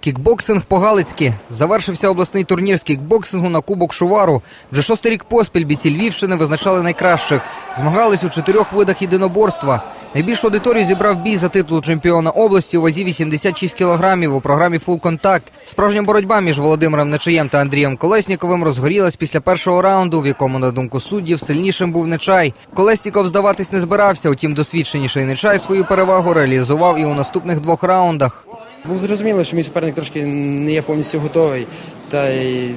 Кікбоксинг по-галицьки. Завершився обласний турнір з кікбоксингу на Кубок Шувару. Вже шостий рік поспіль бійці Львівщини визначали найкращих. Змагались у чотирьох видах єдиноборства. Найбільшу аудиторію зібрав бій за титул чемпіона області у вазі 86 кілограмів у програмі «Фул Контакт». Справжня боротьба між Володимиром Нечаєм та Андрієм Колесніковим розгорілась після першого раунду, в якому, на думку суддів, сильнішим був Нечай. Колесніков здаватись не збирався, утім досвідченіший Нечай свою перевагу реалізував і у наступних двох раундах. Було зрозуміло, що мій суперник трошки не є повністю готовий. Та й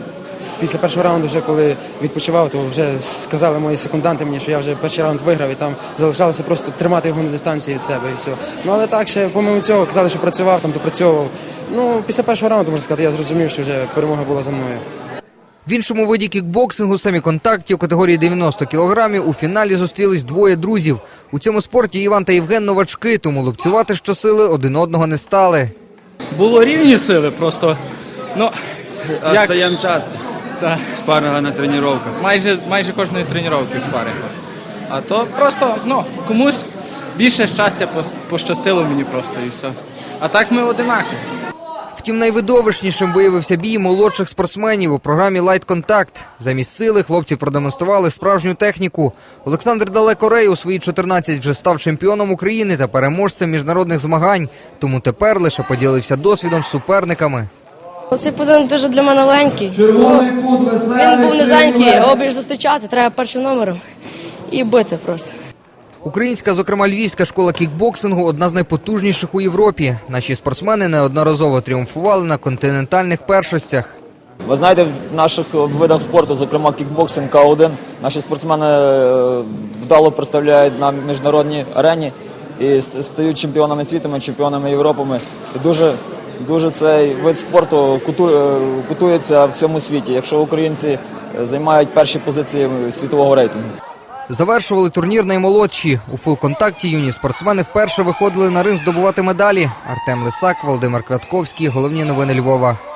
після першого раунду, вже коли відпочивав, то вже сказали мої секунданти мені, що я вже перший раунд виграв, і там залишалося просто тримати його на дистанції від себе і все. Ну але так ще, помимо цього, казали, що працював, там допрацьовував. Ну, після першого раунду, можна сказати, я зрозумів, що вже перемога була за мною. В іншому виді кікбоксингу самі контакті у категорії 90 кілограмів у фіналі зустрілись двоє друзів. У цьому спорті Іван та Євген новачки, тому лупцювати щосили один одного не стали. Було рівні сили, просто ну Як? стаємо часто. та, Спаринга на тренуваннях. майже майже кожної тренування в спарингу. А то просто ну комусь більше щастя пощастило мені просто і все. А так ми одинакові. Втім, найвидовищнішим виявився бій молодших спортсменів у програмі Light Contact. Замість сили хлопці продемонстрували справжню техніку. Олександр Далекорей у свої 14 вже став чемпіоном України та переможцем міжнародних змагань. Тому тепер лише поділився досвідом з суперниками. Цей поєдинок дуже для мене легенький. Він був низенький, обіж зустрічати, треба першим номером і бити просто. Українська, зокрема львівська школа кікбоксингу одна з найпотужніших у Європі. Наші спортсмени неодноразово тріумфували на континентальних першостях. Ви знаєте, в наших видах спорту, зокрема кікбоксинг К1, наші спортсмени е, вдало представляють на міжнародній арені і стають чемпіонами світу, чемпіонами Європи. Дуже, дуже цей вид спорту е, кутується в всьому світі, якщо українці е, займають перші позиції світового рейтингу. Завершували турнір наймолодші. У фулконтакті юні спортсмени вперше виходили на ринг здобувати медалі. Артем Лисак, Володимир Квятковський. Головні новини Львова.